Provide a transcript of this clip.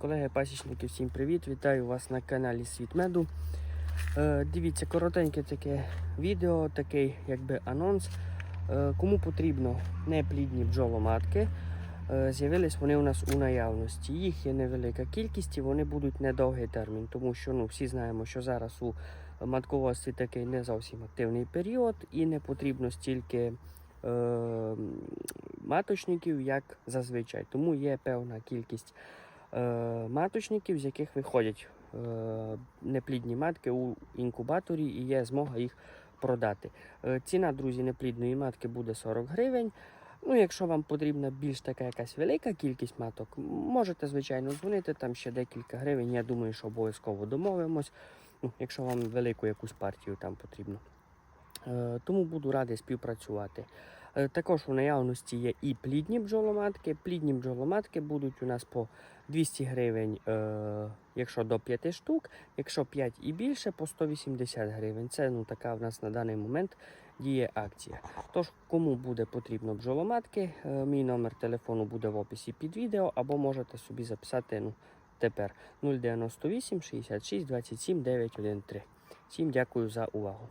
Колеги пасічники, всім привіт! Вітаю вас на каналі Світ Меду. Е, дивіться, коротеньке таке відео, такий якби анонс. Е, кому потрібно неплідні бджоломатки, е, з'явились вони у нас у наявності. Їх є невелика кількість і вони будуть недовгий термін, тому що ну, всі знаємо, що зараз у матковості такий не зовсім активний період і не потрібно стільки е, маточників, як зазвичай. Тому є певна кількість маточників, з яких виходять е, неплідні матки у інкубаторі і є змога їх продати. Е, ціна, друзі, неплідної матки буде 40 гривень. Ну, якщо вам потрібна більш така якась велика кількість маток, можете, звичайно, дзвонити, там ще декілька гривень. Я думаю, що обов'язково домовимось, ну, якщо вам велику якусь партію там потрібно. Е, Тому буду радий співпрацювати. Е, Також у наявності є і плідні бджоломатки. Плідні бджоломатки будуть у нас по 200 гривень, е, якщо до 5 штук, якщо 5 і більше, по 180 гривень. Це ну, така в нас на даний момент діє акція. Тож, кому буде потрібно бджоломатки, е, мій номер телефону буде в описі під відео, або можете собі записати ну, тепер 098 66 27 913. Всім дякую за увагу.